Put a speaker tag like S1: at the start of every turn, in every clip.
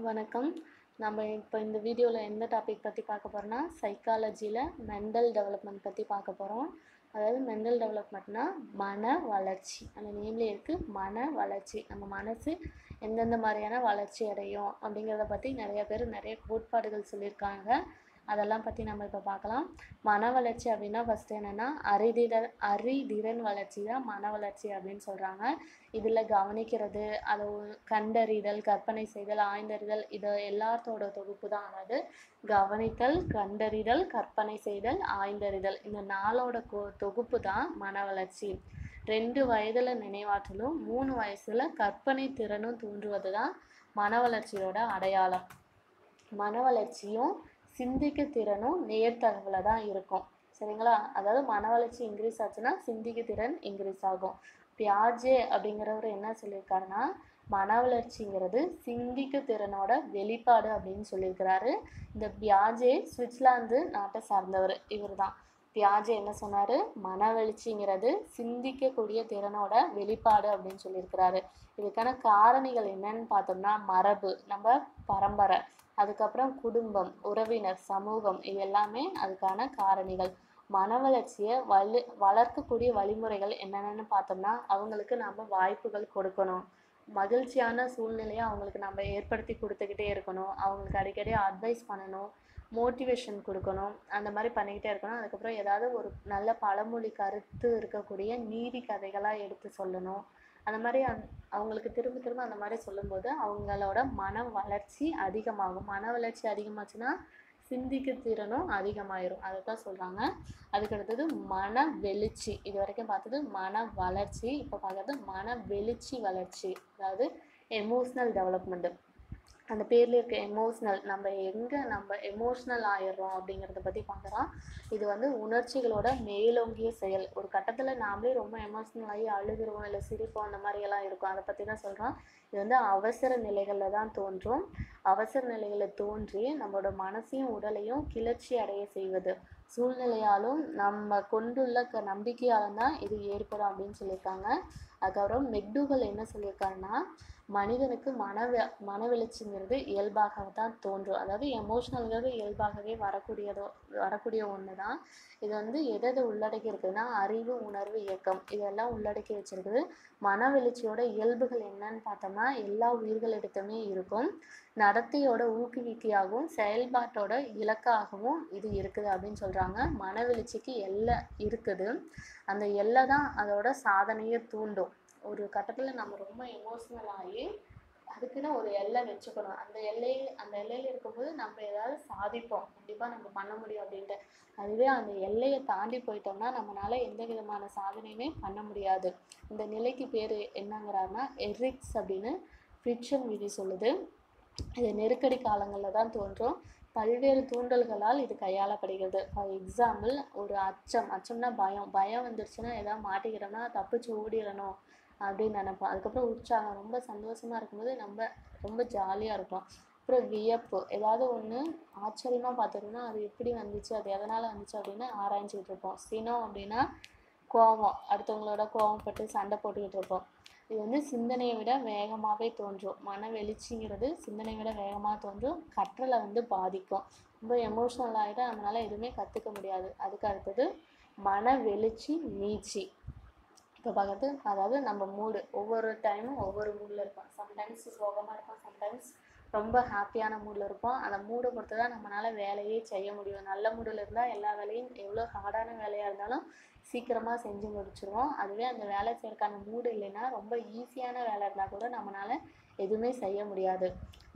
S1: வணக்கம். நம்ம இப்போ இந்த வீடியோவில் எந்த டாபிக் பற்றி பார்க்க போகிறோம்னா சைக்காலஜியில் மெண்டல் டெவலப்மெண்ட் பற்றி பார்க்க போகிறோம் அதாவது மெண்டல் டெவலப்மெண்ட்னா மன வளர்ச்சி. அந்த நேம்லேயே இருக்குது மன வளர்ச்சி. நம்ம மனசு எந்தெந்த மாதிரியான வளர்ச்சி அடையும் அப்படிங்கிறத பற்றி நிறைய பேர் நிறைய கோட்பாடுகள் சொல்லியிருக்காங்க. அதெல்லாம் பற்றி நம்ம இப்போ பார்க்கலாம் மன வளர்ச்சி அப்படின்னா ஃபஸ்ட்டு என்னென்னா அறிதிறன் அறிதிறன் வளர்ச்சி தான் மன வளர்ச்சி அப்படின்னு சொல்கிறாங்க இதில் கவனிக்கிறது அதை கண்டறிதல் கற்பனை செய்தல் ஆய்ந்தறிதல் இது எல்லாத்தோட தொகுப்பு தான் அதாவது கவனித்தல் கண்டறிதல் கற்பனை செய்தல் ஆய்ந்தறிதல் இந்த நாளோட கொ தொகுப்பு தான் மன வளர்ச்சி. ரெண்டு வயதில் நினைவாற்றலும் மூணு வயசில் கற்பனை திறனும் தூண்டுவது தான் மன வளர்ச்சியோட அடையாளம். மன வளர்ச்சியும் சிந்திக்க திறனும் நேர்த்தகவில் தான் இருக்கும். சரிங்களா? அதாவது மன வளர்ச்சி இன்க்ரீஸ் ஆச்சுன்னா சிந்திக்க திறன் இன்க்ரீஸ் ஆகும். பியாஜே அப்படிங்கிறவர் என்ன சொல்லியிருக்காருன்னா மன வளர்ச்சிங்கிறது சிந்திக்க திறனோட வெளிப்பாடு அப்படின்னு சொல்லியிருக்கிறாரு. இந்த பியாஜே சுவிட்சர்லாந்து நாட்டை சார்ந்தவர். இவர் தான் பியாஜே என்ன சொன்னார்? மன வளர்ச்சிங்கிறது சிந்திக்கக்கூடிய திறனோட வெளிப்பாடு அப்படின்னு சொல்லியிருக்கிறாரு. இதுக்கான காரணிகள் என்னன்னு பார்த்தோம்னா மரபு. நம்ம பரம்பரை. அதுக்கப்புறம் குடும்பம் உறவினர் சமூகம் இது எல்லாமே அதுக்கான காரணிகள். மன வளர்ச்சியை வலு வளர்க்கக்கூடிய வழிமுறைகள் என்னென்னு பார்த்தோம்னா அவங்களுக்கு நம்ம வாய்ப்புகள் கொடுக்கணும். மகிழ்ச்சியான சூழ்நிலையை அவங்களுக்கு நம்ம ஏற்படுத்தி கொடுத்துக்கிட்டே இருக்கணும். அவங்களுக்கு அடிக்கடி அட்வைஸ் பண்ணணும். மோட்டிவேஷன் கொடுக்கணும். அந்த மாதிரி பண்ணிக்கிட்டே இருக்கணும். அதுக்கப்புறம் ஏதாவது ஒரு நல்ல பழமொழி கருத்து இருக்கக்கூடிய நீதி கதைகளாக எடுத்து சொல்லணும். அந்த மாதிரி அந் அவங்களுக்கு திரும்ப திரும்ப அந்த மாதிரி சொல்லும்போது அவங்களோட மன வளர்ச்சி அதிகமாகும். மன வளர்ச்சி அதிகமாச்சுன்னா சிந்திக்க திறனும் அதிகமாயிரும். அதை தான் சொல்கிறாங்க அதுக்கு அடுத்தது மன வெளிச்சி. இது வரைக்கும் பார்த்தது மன வளர்ச்சி இப்போ பார்க்கறது மன வெளிச்சி வளர்ச்சி. அதாவது எமோஷ்னல் டெவலப்மெண்ட்டு அந்த பேர்ல இருக்க எமோஷ்னல் நம்ம எங்கே நம்ம எமோஷ்னல் ஆயிடுறோம் அப்படிங்கிறத பற்றி பார்க்கலாம் இது வந்து உணர்ச்சிகளோட மேலோங்கிய செயல். ஒரு கட்டத்தில் நாமளே ரொம்ப எமோஷ்னல் ஆகி அழுகிறோம் இல்லை சிரிப்போம் அந்த மாதிரி எல்லாம் இருக்கும். அதை பற்றி தான் சொல்கிறோம் இது வந்து அவசர நிலைகளில் தான் தோன்றும். அவசர நிலைகளில் தோன்றி நம்மளோட மனசையும் உடலையும் கிளர்ச்சி அடைய செய்வது. சூழ்நிலையாலும் நம்ம கொண்டுள்ள க நம்பிக்கையாலும் தான் இது ஏற்படும் அப்படின்னு சொல்லியிருக்காங்க. அதுக்கப்புறம் மெக்டூகல் என்ன சொல்லியிருக்காருன்னா மனிதனுக்கு மன மனவெளிச்சிங்கிறது மன இயல்பாக தான் தோன்றும். அதாவது எமோஷ்னல்ங்கிறது இயல்பாகவே வரக்கூடியதோ வரக்கூடிய ஒன்று தான் இது வந்து எதை எதை உள்ளடக்கி இருக்குதுன்னா அறிவு உணர்வு இயக்கம். இதெல்லாம் உள்ளடக்கி வச்சிருக்குது. மன வெளிச்சியோட இயல்புகள் என்னன்னு பார்த்தோம்னா எல்லா உயிர்களிடத்துமே இருக்கும். நடத்தையோட ஊக்குவிக்கியாகவும் செயல்பாட்டோட இலக்காகவும் இது இருக்குது அப்படின்னு சொல்கிறாங்க மன வெளிச்சிக்கு எல்லை இருக்குது. அந்த எல்லை தான் அதோட சாதனையை தூண்டும். ஒரு கட்டத்தில் நம்ம ரொம்ப எமோஷ்னல் ஆகி அதுக்குன்னு ஒரு எல்லை வச்சுக்கணும். அந்த எல்லை அந்த எல்லையில் இருக்கும்போது நம்ம ஏதாவது சாதிப்போம். கண்டிப்பாக நம்ம பண்ண முடியும் அப்படின்ட்டு. அதுவே அந்த எல்லையை தாண்டி போயிட்டோம்னா நம்மளால எந்த விதமான சாதனையுமே பண்ண முடியாது. இந்த நிலைக்கு பேர் என்னங்கிறாருன்னா எரிக்ஸ் அப்படின்னு ஃப்ரிக்ஷன் விதி சொல்லுது. இது நெருக்கடி காலங்களில் தான் தோன்றும். பல்வேறு தூண்டல்களால் இது கையாளப்படுகிறது. ஃபார் எக்ஸாம்பிள் ஒரு அச்சம் அச்சம்னா பயம். பயம் வந்துருச்சுன்னா எதாவது மாட்டிக்கிறோம்னா தப்பிச்சு ஓடிடணும் அப்படின்னு நினைப்போம். அதுக்கப்புறம் உற்சாகம் ரொம்ப சந்தோஷமா இருக்கும்போது நம்ம ரொம்ப ஜாலியாக இருப்போம். அப்புறம் வியப்பு ஏதாவது ஒன்று ஆச்சரியமாக பார்த்துட்டோம்னா அது எப்படி வந்துச்சு அது எதனால் வந்துச்சு அப்படின்னு ஆராய்ஞ்சிக்கிட்டு இருப்போம். சினம் அப்படின்னா கோபம் அடுத்தவங்களோட கோபப்பட்டு சண்டை போட்டுக்கிட்டு இருப்போம். இது வந்து சிந்தனையை விட வேகமாகவே தோன்றும். மன வெளிச்சிங்கிறது சிந்தனையை விட வேகமாக தோன்றும். கற்றலை வந்து பாதிக்கும். ரொம்ப எமோஷ்னல் ஆகிட்டு அதனால் எதுவுமே கற்றுக்க முடியாது. அதுக்கு அடுத்தது மன வெளிச்சி நீச்சி. இப்போ பார்க்கறது அதாவது நம்ம மூடு ஒவ்வொரு டைமும் ஒவ்வொரு மூடில் இருப்போம். சம்டைம்ஸ் சோகமாக இருப்போம் சம்டைம்ஸ் ரொம்ப ஹாப்பியான மூடில் இருப்போம். அந்த மூடை பொறுத்து தான் நம்மளால் வேலையே செய்ய முடியும். நல்ல மூடில் இருந்தால் எல்லா வேலையும் எவ்வளோ ஹார்டான வேலையாக இருந்தாலும் சீக்கிரமாக செஞ்சு முடிச்சிருவோம். அதுவே அந்த வேலை செய்யறதுக்கான மூடு இல்லைன்னா ரொம்ப ஈஸியான வேலை இருந்தால் கூட நம்மளால் எதுவுமே செய்ய முடியாது.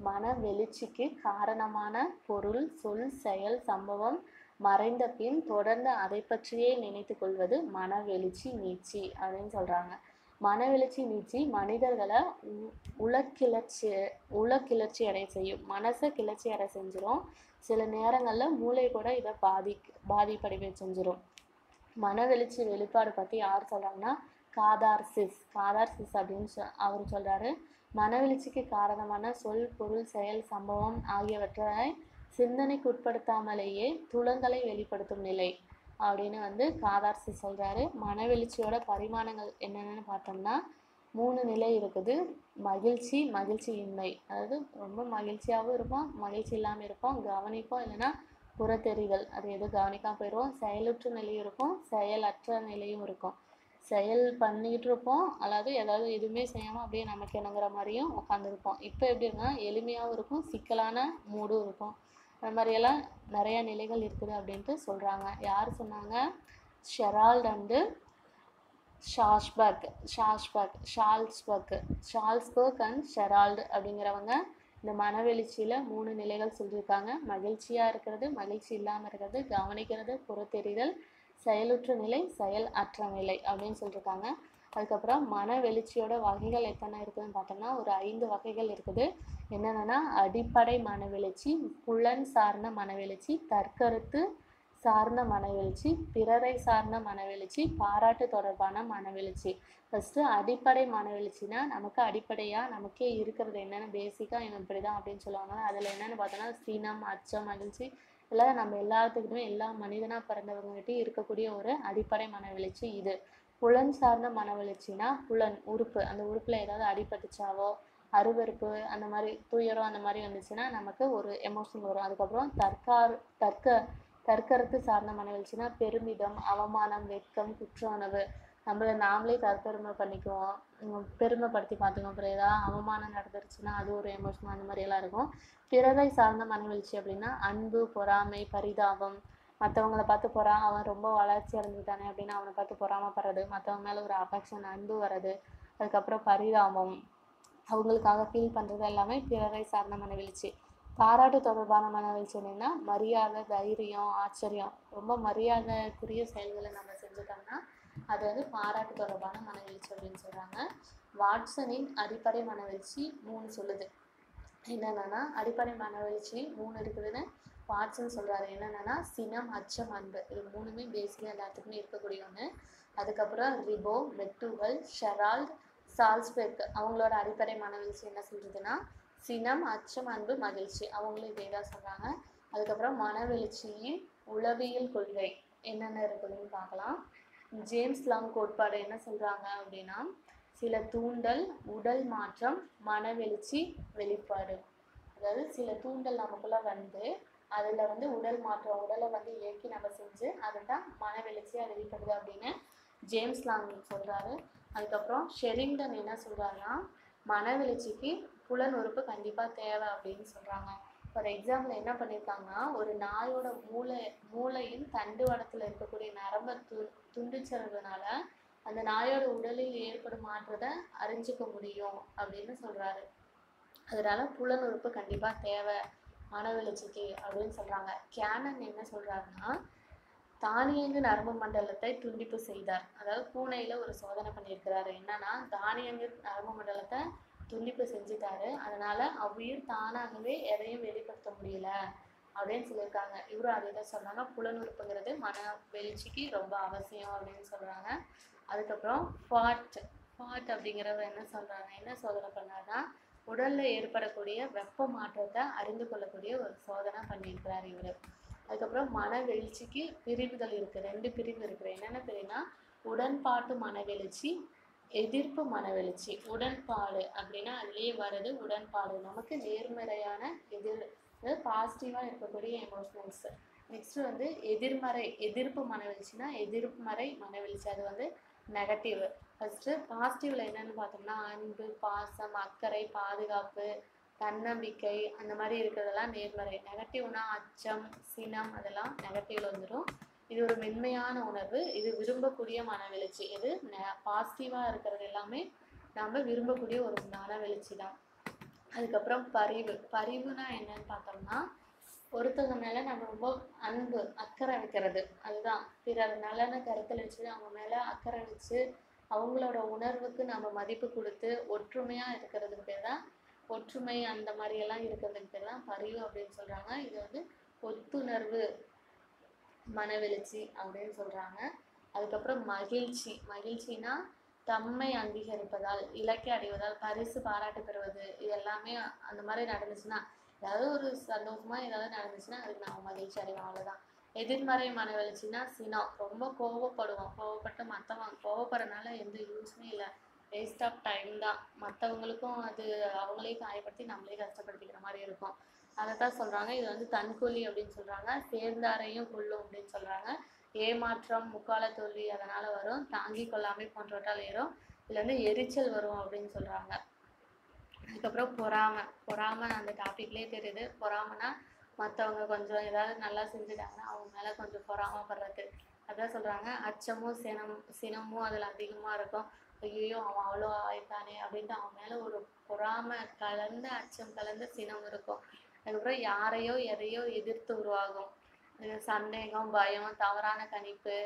S1: மன வெளிச்சிக்கு காரணமான பொருள் சொல் செயல் சம்பவம் மறைந்த பின் தொடர்ந்து அதை பற்றியே நினைத்து கொள்வது மனவெளிச்சி நீச்சி அப்படின்னு சொல்றாங்க. மனவெளிச்சி நீச்சி மனிதர்களை உ- உளக்கிளர்ச்சி உளக்கிளர்ச்சி அடைய செய்யும். மனசை கிளர்ச்சி அடைய செஞ்சிடும் சில நேரங்களில் மூளை கூட இதை பாதி பாதிப்படைய செஞ்சிடும் மனவெளிச்சி வெளிப்பாடு பற்றி யார் சொல்கிறாங்கன்னா காதார்சிஸ் காதார்சிஸ் அப்படின்னு சொ அவர் சொல்கிறாரு மனவெளிச்சிக்கு காரணமான சொல் பொருள் செயல் சம்பவம் ஆகியவற்றை சிந்தனைக்கு உட்படுத்தாமலேயே துளங்களை வெளிப்படுத்தும் நிலை அப்படின்னு வந்து காதார்சி சொல்கிறாரு மனவெளிச்சியோட பரிமாணங்கள் என்னென்னு பார்த்தோம்னா மூணு நிலை இருக்குது. மகிழ்ச்சி மகிழ்ச்சியின்மை. அதாவது ரொம்ப மகிழ்ச்சியாகவும் இருப்போம் மகிழ்ச்சி இல்லாமல் இருப்போம் கவனிப்போம் இல்லைன்னா புறத்தெறிதல். அது எதுவும் கவனிக்காம போயிடுவோம். செயலுற்ற நிலையும் இருக்கும் செயலற்ற நிலையும் இருக்கும். செயல் பண்ணிக்கிட்டு இருப்போம். அதாவது ஏதாவது எதுவுமே செய்யாமல் அப்படியே நமக்கு என்னங்கிற மாதிரியும் உட்காந்துருப்போம் இப்போ எப்படி எளிமையாகவும் இருக்கும் சிக்கலான மூடும் இருக்கும். அது மாதிரியெல்லாம் நிறைய நிலைகள் இருக்குது அப்படின்ட்டு சொல்கிறாங்க யார் சொன்னாங்க? ஷெரால்ட் அண்டு ஷாஷ்பர்க் ஷாஷ்பர்க் ஷால்ஸ்பர்க் ஷால்ஸ்பர்க் அண்ட் ஷெரால்டு அப்படிங்கிறவங்க இந்த மனவெளிச்சியில் மூணு நிலைகள் சொல்லியிருக்காங்க. மகிழ்ச்சியாக இருக்கிறது மகிழ்ச்சி இல்லாமல் இருக்கிறது கவனிக்கிறது புறத்தெறிதல் செயலுற்ற நிலை செயல் அற்ற நிலை அப்படின்னு சொல்லியிருக்காங்க. அதுக்கப்புறம் மன வெளிச்சியோட வகைகள் எத்தனை இருக்குதுன்னு பார்த்தோம்னா ஒரு ஐந்து வகைகள் இருக்குது. என்னென்னா அடிப்படை மனவெழுச்சி புலன் சார்ந்த மனவெழுச்சி தற்கருத்து சார்ந்த மனவெழுச்சி பிறரை சார்ந்த மனவெழுச்சி பாராட்டு தொடர்பான மனவெழுச்சி ஃபஸ்ட்டு அடிப்படை மனவெழுச்சினா நமக்கு அடிப்படையாக நமக்கே இருக்கிறது என்னென்ன பேசிக்காக என்ன இப்படி தான் அப்படின்னு சொல்லுவாங்க. அதில் என்னென்னு பார்த்தோன்னா சீனம் அச்சம் மகிழ்ச்சி இல்லை நம்ம எல்லாத்துக்கிட்டுமே எல்லா மனிதனாக பிறந்தவங்ககிட்டையும் இருக்கக்கூடிய ஒரு அடிப்படை மனவெழுச்சி இது. புலன் சார்ந்த மனவெழுச்சினா புலன் உறுப்பு. அந்த உறுப்பில் ஏதாவது அடிபட்டுச்சாவோ அருவருப்பு அந்த மாதிரி துயரம் அந்த மாதிரி வந்துச்சுன்னா நமக்கு ஒரு எமோஷன் வரும். அதுக்கப்புறம் தற்கார் தற்க தற்கருத்து சார்ந்த மனவெழுச்சினா பெருமிதம் அவமானம் வெட்கம் குற்ற உணவு நம்மளை நாமளே தற்பெருமை பண்ணிக்குவோம். பெருமைப்படுத்தி பார்த்துக்குவோம். அப்புறம் ஏதாவது அவமானம் நடந்துருச்சுன்னா அது ஒரு எமோஷன் அந்த மாதிரியெல்லாம் இருக்கும். பிறரை சார்ந்த மனவெழுச்சி அப்படின்னா அன்பு பொறாமை பரிதாபம் மற்றவங்கள பார்த்து போகிறான் அவன் ரொம்ப வளர்ச்சி அடைஞ்சுட்டானே அப்படின்னு அவனை பார்த்து பொறாமப்படுறது. மற்றவங்க மேலே ஒரு அஃபெக்ஷன் அன்பு வர்றது. அதுக்கப்புறம் பரிதாபம். அவங்களுக்காக ஃபீல் பண்ணுறது எல்லாமே பிறரை சார்ந்த மனவெழுச்சி. பாராட்டு தொடர்பான மனவெழுச்சி என்னன்னா மரியாதை தைரியம் ஆச்சரியம். ரொம்ப மரியாதைக்குரிய செயல்களை நம்ம செஞ்சுட்டோம்னா அது வந்து பாராட்டு தொடர்பான மனவெழுச்சி அப்படின்னு சொல்கிறாங்க வாட்சனின் அடிப்படை மனவெழுச்சி மூணு சொல்லுது. என்னென்னா அடிப்படை மனவெழுச்சி மூணு இருக்குதுன்னு பார்ட்ஸ்ன்னு சொல்கிறாரு என்னென்னா சினம் அச்சம் அன்பு. இது மூணுமே பேசிக்காக எல்லாத்துக்குமே இருக்கக்கூடிய ஒன்று அதுக்கப்புறம் ரிபோ வெட்டுகள் ஷெரால்ட் சால்ஸ்பெர்க். அவங்களோட அடிப்படை மனவீழ்ச்சி என்ன சொல்கிறதுனா சினம் அச்சம் அன்பு மகிழ்ச்சி. அவங்களும் இதே தான் சொல்கிறாங்க அதுக்கப்புறம் மனவெழுச்சியின் உளவியல் கொள்கை. என்னென்ன இருக்குதுன்னு பார்க்கலாம். ஜேம்ஸ் லாங் கோட்பாடு என்ன சொல்கிறாங்க அப்படின்னா சில தூண்டல் உடல் மாற்றம் மனவெழுச்சி வெளிப்பாடு. அதாவது சில தூண்டல் நமக்குள்ளே வந்து அதில் வந்து உடல் மாற்றம் உடலை வந்து இயக்கி நம்ம செஞ்சு அதுதான் மனவெழுச்சியாக வெளிப்படுது அப்படின்னு ஜேம்ஸ் லாங் சொல்கிறாரு அதுக்கப்புறம் ஷெரிங்டன் என்ன சொல்கிறாருன்னா மன வெளிச்சிக்கு புலனுறுப்பு கண்டிப்பாக தேவை அப்படின்னு சொல்கிறாங்க ஃபார் எக்ஸாம்பிள் என்ன பண்ணியிருக்காங்கன்னா ஒரு நாயோட மூளை மூளையின் தண்டுவடத்தில் இருக்கக்கூடிய நரம்பை து துண்டிச்சதுனால அந்த நாயோட உடலில் ஏற்படும் மாற்றத்தை அறிஞ்சிக்க முடியும் அப்படின்னு சொல்கிறாரு அதனால புலனுறுப்பு கண்டிப்பாக தேவை மனவெழுச்சிக்கு அப்படின்னு சொல்கிறாங்க கேனன் என்ன சொல்கிறாருன்னா தானியங்கு நரம்பு மண்டலத்தை துண்டிப்பு செய்தார். அதாவது பூனையில் ஒரு சோதனை பண்ணியிருக்கிறாரு. என்னன்னா தானியங்கு நரம்பு மண்டலத்தை துண்டிப்பு செஞ்சுட்டாரு. அதனால அவ்வுயிர் தானாகவே எதையும் வெளிப்படுத்த முடியல அப்படின்னு சொல்லியிருக்காங்க. இவரும் அதே தான் சொல்கிறாங்க புலனுறுப்புங்கிறது மன வெளிச்சிக்கு ரொம்ப அவசியம் அப்படின்னு சொல்கிறாங்க அதுக்கப்புறம் ஃபாட் ஃபாட் அப்படிங்கிறவர் என்ன சொல்கிறாங்க என்ன சோதனை பண்ணாருன்னா உடலில் ஏற்படக்கூடிய வெப்ப மாற்றத்தை அறிந்து கொள்ளக்கூடிய ஒரு சோதனை பண்ணியிருக்கிறார் இவர். அதுக்கப்புறம் மனவெழுச்சிக்கு பிரிவுகள் இருக்குது ரெண்டு பிரிவு இருக்குது என்னென்ன பிரிவுனா உடன்பாட்டு மனவெழுச்சி எதிர்ப்பு மனவெழுச்சி உடன்பாடு அப்படின்னா அதுலேயே வர்றது உடன்பாடு. நமக்கு நேர்மறையான எதிர் பாசிட்டிவாக இருக்கக்கூடிய எமோஷனல்ஸ் நெக்ஸ்ட் வந்து எதிர்மறை எதிர்ப்பு மனவெழுச்சினா எதிர்மறை மனவெழுச்சி அது வந்து நெகட்டிவ் ஃபஸ்ட்டு பாசிட்டிவில் என்னென்னு பார்த்தோம்னா அன்பு பாசம் அக்கறை பாதுகாப்பு தன்னம்பிக்கை அந்த மாதிரி இருக்கிறதெல்லாம் நேர்மறை. நெகட்டிவ்னா அச்சம் சினம் அதெல்லாம் நெகட்டிவில் வந்துடும் இது ஒரு மென்மையான உணர்வு. இது விரும்பக்கூடிய மனவெழுச்சி இது பாசிட்டிவாக இருக்கிறது எல்லாமே நம்ம விரும்பக்கூடிய ஒரு மனவெழுச்சி தான். அதுக்கப்புறம் பரிவு. பரிவுனா என்னன்னு பார்த்தோம்னா ஒருத்தவங்க மேலே நம்ம ரொம்ப அன்பு அக்கறை வைக்கிறது. அதுதான். பிறர் நலனை கருத்தில் வச்சு அவங்க மேலே அக்கறை வச்சு அவங்களோட உணர்வுக்கு நம்ம மதிப்பு கொடுத்து ஒற்றுமையாக இருக்கிறதுக்கு பேர் தான் ஒற்றுமை அந்த மாதிரியெல்லாம் இருக்கிறதுக்கு பேர் தான் பரிவு அப்படின்னு சொல்கிறாங்க இது வந்து ஒத்துணர்வு மனவெழுச்சி அப்படின்னு சொல்கிறாங்க அதுக்கப்புறம் மகிழ்ச்சி. மகிழ்ச்சினா தம்மை அங்கீகரிப்பதால் இலக்கை அடைவதால் பரிசு பாராட்டு பெறுவது இது எல்லாமே அந்த மாதிரி நடந்துச்சுன்னா ஏதாவது ஒரு சந்தோஷமா ஏதாவது நடந்துச்சுன்னா அதுக்கு நான் மகிழ்ச்சி அடைவேன் அவ்வளோதான் எதிர்மறை மனவெழுச்சின்னா சினம். ரொம்ப கோவப்படுவோம். கோவப்பட்டு மற்றவங்க கோவப்படுறதுனால எந்த யூஸுமே இல்லை. வேஸ்ட் ஆஃப் டைம் தான். மற்றவங்களுக்கும் அது அவங்களே காயப்படுத்தி நம்மளே கஷ்டப்படுத்திக்கிற மாதிரி இருக்கும். அதை தான் சொல்கிறாங்க இது வந்து தன்கூலி அப்படின்னு சொல்கிறாங்க சேர்ந்தாரையும் கொல்லும் அப்படின்னு சொல்கிறாங்க ஏமாற்றம் முக்கால தோல்வி அதனால் வரும். தாங்கி கொள்ளாமை போன்றவற்றால் ஏறும். இதில் வந்து எரிச்சல் வரும் அப்படின்னு சொல்கிறாங்க அதுக்கப்புறம் பொறாமை. பொறாமை அந்த டாப்பிக்லேயே தெரியுது. பொறாமைனா மற்றவங்க கொஞ்சம் ஏதாவது நல்லா செஞ்சுட்டாங்கன்னா அவங்க மேலே கொஞ்சம் பொறாமைப்படுறது அதான் சொல்கிறாங்க அச்சமும் சினம் சினமும் அதில் அதிகமாக இருக்கும். ஐயோ அவன் அவ்வளோ ஆயிட்டானே அப்படின்ட்டு அவன் மேலே ஒரு பொறாமை கலந்த அச்சம் கலந்த சினம் இருக்கும். அதுக்கப்புறம் யாரையோ எதையோ எதிர்த்து உருவாகும். சந்தேகம் பயம் தவறான கணிப்பு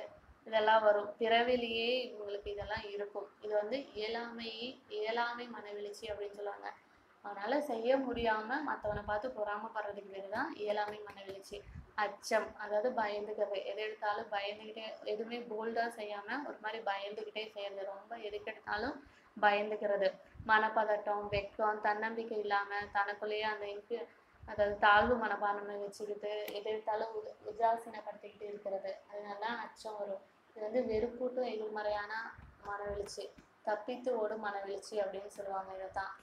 S1: இதெல்லாம் வரும். பிறவிலேயே இவங்களுக்கு இதெல்லாம் இருக்கும். இது வந்து இயலாமையே இயலாமை மனவெழுச்சி அப்படின்னு சொல்லுவாங்க. அதனால் செய்ய முடியாம மற்றவனை பார்த்து பொறாமப்படுறதுக்கு பேர் தான் இயலாமை மனவெழுச்சி. அச்சம் அதாவது பயந்துக்கிறது எது எடுத்தாலும் பயந்துக்கிட்டே எதுவுமே போல்டா செய்யாம ஒரு மாதிரி பயந்துக்கிட்டே செய்யறது. ரொம்ப எதுக்கெடுத்தாலும் பயந்துக்கிறது. மனப்பதட்டம் வெக்கம் தன்னம்பிக்கை இல்லாம தனக்குள்ளேயே அந்த இன்ஃபி அதாவது தாழ்வு மனப்பான்மை வச்சுக்கிட்டு எது எடுத்தாலும் உத- உதாசீனப்படுத்திக்கிட்டு இருக்கிறது. அதனால அச்சம் வரும். இது வந்து வெறுப்பூட்டும் எதிர்மறையான மனவெழுச்சி. தப்பித்து ஓடும் மனவெழுச்சி அப்படின்னு சொல்லுவாங்க இதை தான்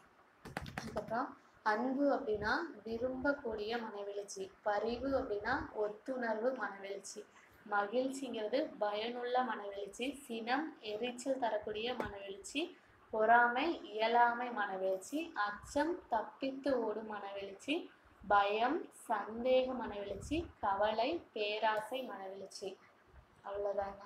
S1: அதுக்கப்புறம் அன்பு அப்படின்னா விரும்பக்கூடிய மனவெழுச்சி. பரிவு அப்படின்னா ஒத்துணர்வு மனவெழுச்சி. மகிழ்ச்சிங்கிறது பயனுள்ள மனவெழுச்சி. சினம் எரிச்சல் தரக்கூடிய மனவெழுச்சி. பொறாமை இயலாமை மனவெழுச்சி. அச்சம் தப்பித்து ஓடும் மனவெழுச்சி. பயம் சந்தேக மனவெழுச்சி. கவலை பேராசை மனவெழுச்சி. அவ்வளோதாங்க